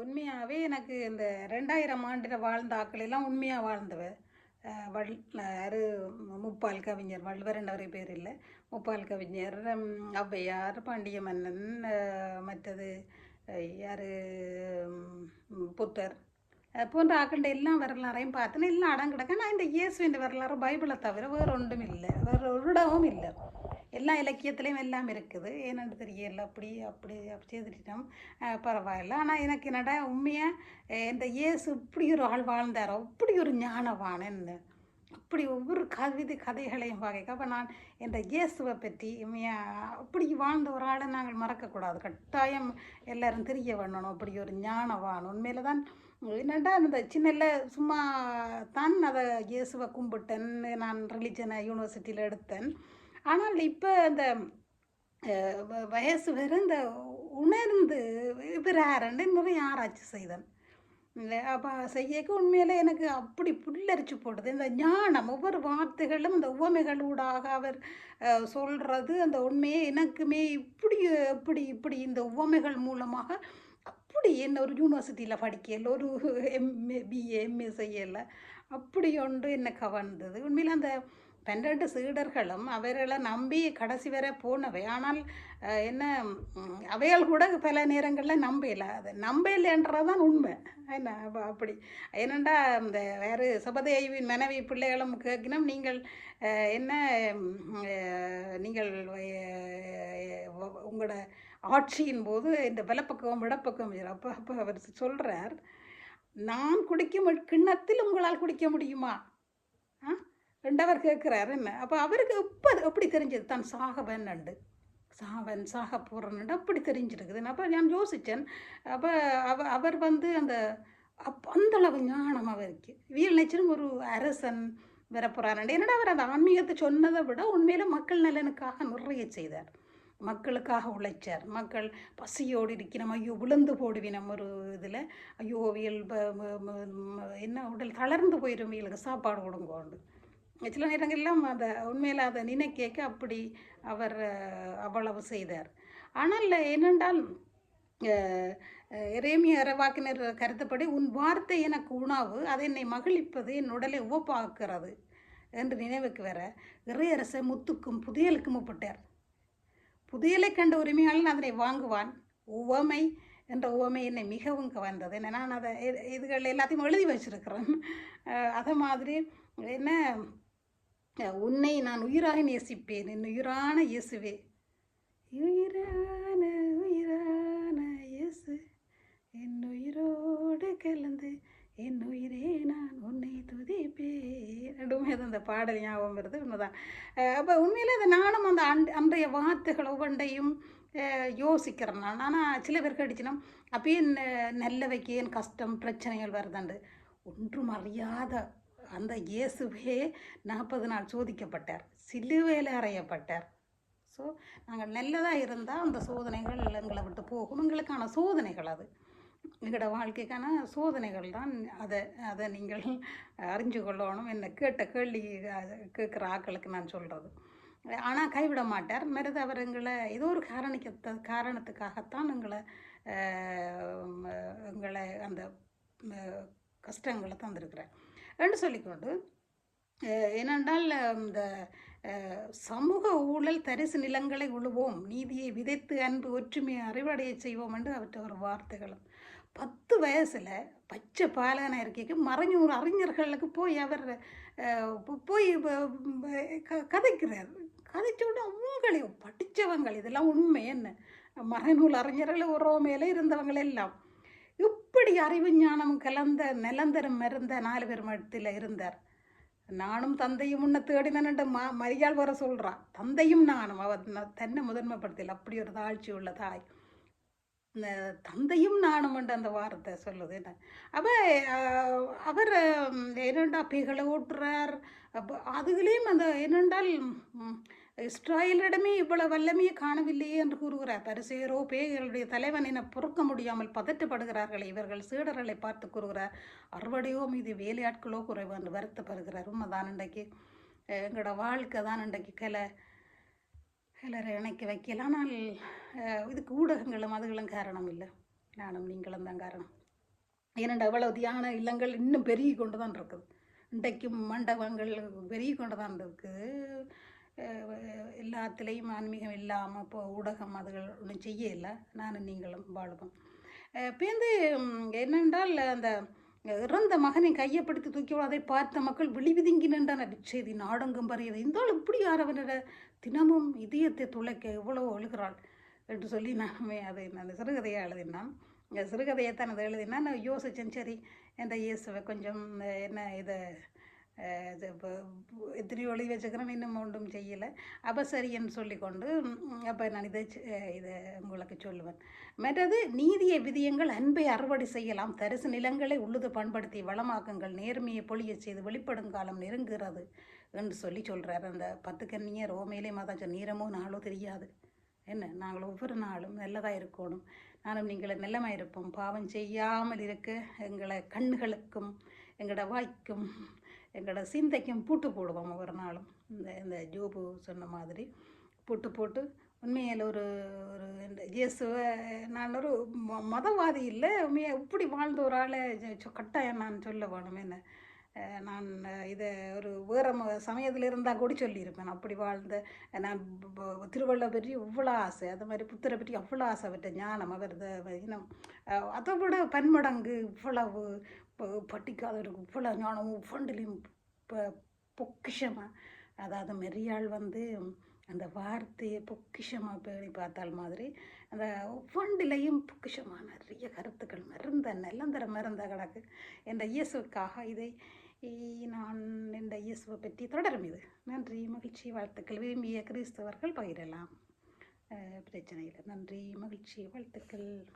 உண்மையாகவே எனக்கு இந்த ரெண்டாயிரம் ஆண்டில் வாழ்ந்த ஆக்களெல்லாம் உண்மையாக வாழ்ந்தவ. வள் யார் முப்பால் கவிஞர் வள்ளுவரண்டவரை பேர் இல்லை. முப்பால் கவிஞர் ஔவையார் பாண்டிய மன்னன் மற்றது யார் புத்தர் போன்ற ஆக்கள எல்லாம் வரலாறையும் பார்த்தேன். எல்லாம் அடங்கிடக்க. நான் இந்த இயேசுவின் வரலாறு பைபிளை தவிர வேறு ஒன்றும் இல்லை. வேறு ஒரு இடமும் இல்லை. எல்லா இலக்கியத்துலேயும் எல்லாம் இருக்குது. ஏன்னு தெரியல அப்படி அப்படி அப்படி செய்துட்டோம். பரவாயில்ல. ஆனால் எனக்கு என்னடா உண்மையாக இந்த இயேசு இப்படி ஒரு ஆள் வாழ்ந்தாரோ? அப்படி ஒரு ஞானவான் அப்படி ஒவ்வொரு கவிதை கதைகளையும் வகைக்க. அப்போ நான் இந்த இயேசுவை பற்றி உண்மையாக அப்படி வாழ்ந்த ஒரு ஆளை நாங்கள் மறக்கக்கூடாது. கட்டாயம் எல்லாரும் தெரிய பண்ணணும் அப்படி ஒரு ஞானவான். உண்மையில் தான் என்னடா இந்த சின்னல சும்மா தான் அதை இயேசுவை கும்பிட்டேன் நான் ரிலிஜனை யூனிவர்சிட்டியில் எடுத்தேன். ஆனால் இப்போ அந்த வ- வயசு வேறு இந்த உணர்ந்து இவர் யாருன்னு நிறைய ஆராய்ச்சி செய்தேன். அப்போ செய்யக்க உண்மையிலே எனக்கு அப்படி புல்லரிச்சு போடுது இந்த ஞானம் ஒவ்வொரு வார்த்தைகளும் இந்த உவமைகளூடாக அவர் சொல்கிறது அந்த உண்மையை எனக்குமே இப்படி இப்படி இப்படி இந்த உவமைகள் மூலமாக அப்படி என்ன ஒரு யூனிவர்சிட்டியில் படிக்கல ஒரு எம்ஏ பிஏ எம்ஏ செய்யலை. அப்படி ஒன்று என்ன கவர்ந்தது. உண்மையில் அந்த பன்னெண்டு சீடர்களும் அவர்களை நம்பி கடைசி வரை போனவை. ஆனால் என்ன அவைகள் கூட பல நேரங்களில் நம்பல அது நம்பலைன்றதான் உண்மை. என்ன அப்படி. ஏனண்டா இந்த வேறு சபதேவின் மனைவி பிள்ளைகளும் கேட்கணும் நீங்கள் என்ன நீங்கள் உங்களோட ஆட்சியின் போது இந்த வலப்பக்கம் விடப்பக்கம் அப்போ அப்போ அவர் சொல்கிறார் நான் குடிக்கும் கிண்ணத்தில் உங்களால் குடிக்க முடியுமா? ரெண்டவர் கேட்குறாரு என்ன? அப்போ அவருக்கு இப்போ எப்படி தெரிஞ்சது? தான் சாகவன் நண்டு சாவன் சாக போகிறன்னு அப்படி தெரிஞ்சிருக்குது. அப்போ நான் யோசித்தேன் அப்போ அவ அவர் வந்து அந்த அப் அந்த அளவு ஞானம் அவருக்கு. வீல் நிச்சயம் ஒரு அரசன் வரப்போகிறாரு என்னடா அவர் அந்த ஆன்மீகத்தை சொன்னதை விட உண்மையில மக்கள் நலனுக்காக நிறைய செய்தார். மக்களுக்காக உழைச்சார். மக்கள் பசியோடு இருக்கிறோம் ஐயோ விழுந்து போடுவினம் ஒரு இதில். ஐயோ வியல் ப- என்ன உடல் தளர்ந்து போயிடும் வீலுக்கு சாப்பாடு கொடுங்கோண்டு. சில நேரங்கள்லாம் அதை உண்மையில் அதை நினைக்க அப்படி அவர் அவ்வளவு செய்தார். ஆனால் என்னென்றால் அஹ், எரேமிய அரவாக்கினர் கருத்தப்படி உன் வார்த்தை எனக்கு உணவு அதை என்னை மகிழ்ப்பது என் உடலை உவப்பாக்குறது என்று நினைவுக்கு வர இறையரசை முத்துக்கும் புதியலுக்கும் ஒப்பிட்டார். புதியலை கண்ட உரிமையாளன் அதனை வாங்குவான். உவமை என்ற உவமை என்னை மிகவும் கவர்ந்தது. என்ன நான் அதை இதுகள் எல்லாத்தையும் எழுதி வச்சிருக்கிறேன். அதை மாதிரி என்ன உன்னை நான் உயிராக நேசிப்பேன் என் உயிரான இயேசுவே. உயிரான உயிரான இயேசு என் உயிரோடு கலந்து என் உயிரே நான் உன்னை துதிப்பேன். ரெண்டுமே அந்த பாடல் ஞாபகம் வருது உண்மைதான். அப்போ உண்மையில் அந்த நானும் அந்த அன் அன்றைய வார்த்தைகள் ஒவ்வொன்றையும் யோசிக்கிறேன் நான். ஆனால் சில பேர் கடிச்சினா அப்பயே நல்ல வைக்க என் கஷ்டம் பிரச்சனைகள் வருதுண்டு. ஒன்றும் அறியாத அந்த இயேசுவே நாற்பது நாள் சோதிக்கப்பட்டார் சிலுவையில் அறையப்பட்டார். ஸோ நாங்கள் நல்லதாக இருந்தால் அந்த சோதனைகள் எங்களை விட்டு போகும். எங்களுக்கான சோதனைகள் அது. எங்களோட வாழ்க்கைக்கான சோதனைகள் தான் அதை அதை நீங்கள் அறிஞ்சு கொள்ளணும் என்ன கேட்ட கேள்வி கேட்குற ஆக்களுக்கு நான் சொல்கிறது ஆனால் கைவிட மாட்டார். மருது அவர் எங்களை ஏதோ ஒரு காரணிக்க காரணத்துக்காகத்தான் எங்களை எங்களை அந்த கஷ்டங்களை தந்திருக்கிறார். என்று சொல்லிக்கொண்டு. ஏனென்றால் இந்த சமூக ஊழல் தரிசு நிலங்களை உழுவோம் நீதியை விதைத்து அன்பு ஒற்றுமையை அறிவடைய செய்வோம் என்று அவற்றை ஒரு வார்த்தைகளும். பத்து வயசில் பச்சை பாலகனாக இருக்கைக்கு மறைஞ்சூர் அறிஞர்களுக்கு போய் அவர் போய் கதைக்கிறார். கதைச்சோட அவங்களே படித்தவங்கள் இதெல்லாம் உண்மை என்ன? மறைநூல் அறிஞர்கள் உரோமையிலே இருந்தவங்களெல்லாம். எல்லாம் இப்படி அறிவு ஞானம் கலந்த நிலந்தரம் மருந்த நாலு பேர் மட்டத்தில் இருந்தார். நானும் தந்தையும் உன்னை தேடினேன்ட்டு மா மரியாள் வர சொல்கிறான் தந்தையும் நானும். அவர் தன்னை முதன்மைப்படுத்தல அப்படி ஒரு தாழ்ச்சி உள்ள தாய். இந்த தந்தையும் நானும் என்ற அந்த வார்த்தை சொல்லுது என்ன? அவர் என்னண்டா பிகளை ஓட்டுறார் அப்போ அதுலேயும் அந்த என்னென்றால் இஸ்ராயலிடமே இவ்வளவு வல்லமையை காணவில்லையே என்று கூறுகிறார். பரிசேரோ பேய்களுடைய தலைவன் என பொறுக்க முடியாமல் பதட்டப்படுகிறார்கள் இவர்கள் சீடர்களை பார்த்து கூறுகிறார். அறுவடையோ மீது வேலையாட்களோ குறைவு என்று வருத்தப்படுகிறார். உண்மைதான் இன்றைக்கு எங்களோட வாழ்க்கை தான் இன்றைக்கு கலை கலரை இணைக்க வைக்கல. ஆனால் இதுக்கு ஊடகங்களும் அதுகளும் காரணம் இல்லை. நானும் நீங்களும் தான் காரணம். ஏனெண்டா அவ்வளவு தியான இல்லங்கள் இன்னும் பெருகி கொண்டு தான் இருக்குது. இன்றைக்கும் மண்டபங்கள் பெருகி கொண்டு தான் இருக்குது. எல்லாத்துலேயும் ஆன்மீகம் இல்லாமல் இப்போ ஊடகம் அதுகள் ஒன்றும் செய்யலை. நானும் நீங்களும் வாழ்வோம். பேருந்து என்னென்றால் அந்த இறந்த மகனை கையை பிடித்து தூக்கி அதை பார்த்த மக்கள் விழிவிதுங்கி நின்றான செய்தி நாடெங்கும் பறியது. இருந்தாலும் இப்படி யாரவனோட தினமும் இதயத்தை துளைக்க எவ்வளோ அழுகிறாள் என்று சொல்லி நானுமே அதை நான் சிறுகதையை எழுதினான். இந்த சிறுகதையை தான் அதை எழுதினா நான் யோசித்தேன் சரி என்ற இயேசுவை கொஞ்சம் என்ன இதை இது இப்போ எத்தனையோ வச்சுக்கிறேன் இன்னும் ஒன்றும் செய்யலை அப்போ சரின்னு சொல்லிக்கொண்டு அப்போ நான் இதை இதை உங்களுக்கு சொல்லுவேன் மற்றது நீதிய விதியங்கள் அன்பை அறுவடை செய்யலாம் தரிசு நிலங்களை உள்ளது பண்படுத்தி வளமாக்குங்கள் நேர்மையை பொழியச் செய்து வெளிப்படும் காலம் நெருங்குகிறது என்று சொல்லி சொல்கிறார் அந்த பத்து கண்ணியை ஓமையிலே மாதா நீரமோ நாளோ தெரியாது என்ன நாங்கள் ஒவ்வொரு நாளும் நல்லதாக இருக்கணும் நானும் நீங்கள் நல்லமாக இருப்போம் பாவம் செய்யாமல் இருக்க எங்களை கண்களுக்கும் எங்களோட வாய்க்கும் எங்களோட சிந்தைக்கும் பூட்டு போடுவோம் ஒவ்வொரு நாளும். இந்த இந்த ஜோபு சொன்ன மாதிரி பூட்டு போட்டு உண்மையில் ஒரு ஒரு இந்த இயேசுவை நான் ஒரு ம- மதவாதி இல்லை. உண்மையை இப்படி வாழ்ந்த ஒரு ஆளை கட்டாயம் நான் சொல்ல வேணும். என்ன நான் இதை ஒரு வேறு சமயத்தில் இருந்தால் கூட சொல்லியிருப்பேன். அப்படி வாழ்ந்த நான் ப- திருவள்ளுவர் பற்றி இவ்வளோ ஆசை அது மாதிரி புத்தரை பற்றி அவ்வளோ ஆசை விட்ட ஞானம் அவர் இனம். அதை விட பன்மடங்கு இவ்வளவு படிக்காதவருக்கு இவ்வளோ ஞானம் ஒவ்வொன்றிலையும் இப்போ பொக்கிஷமாக அதாவது மெரியாள் வந்து அந்த வார்த்தையை பொக்கிஷமாக பேணி பார்த்தால் மாதிரி அந்த ஒவ்வொன்றிலையும் பொக்கிஷமான நிறைய கருத்துக்கள் மருந்த நிலந்தர மருந்த கிடக்கு என்ற இயேசுக்காக இதை நான் இந்த இயேசுவை பற்றி தொடரும் இது. நன்றி மகிழ்ச்சி வாழ்த்துக்கள். விரும்பிய கிறிஸ்தவர்கள் பகிரலாம். அஹ் பிரச்சனை இல்லை. நன்றி மகிழ்ச்சி வாழ்த்துக்கள்.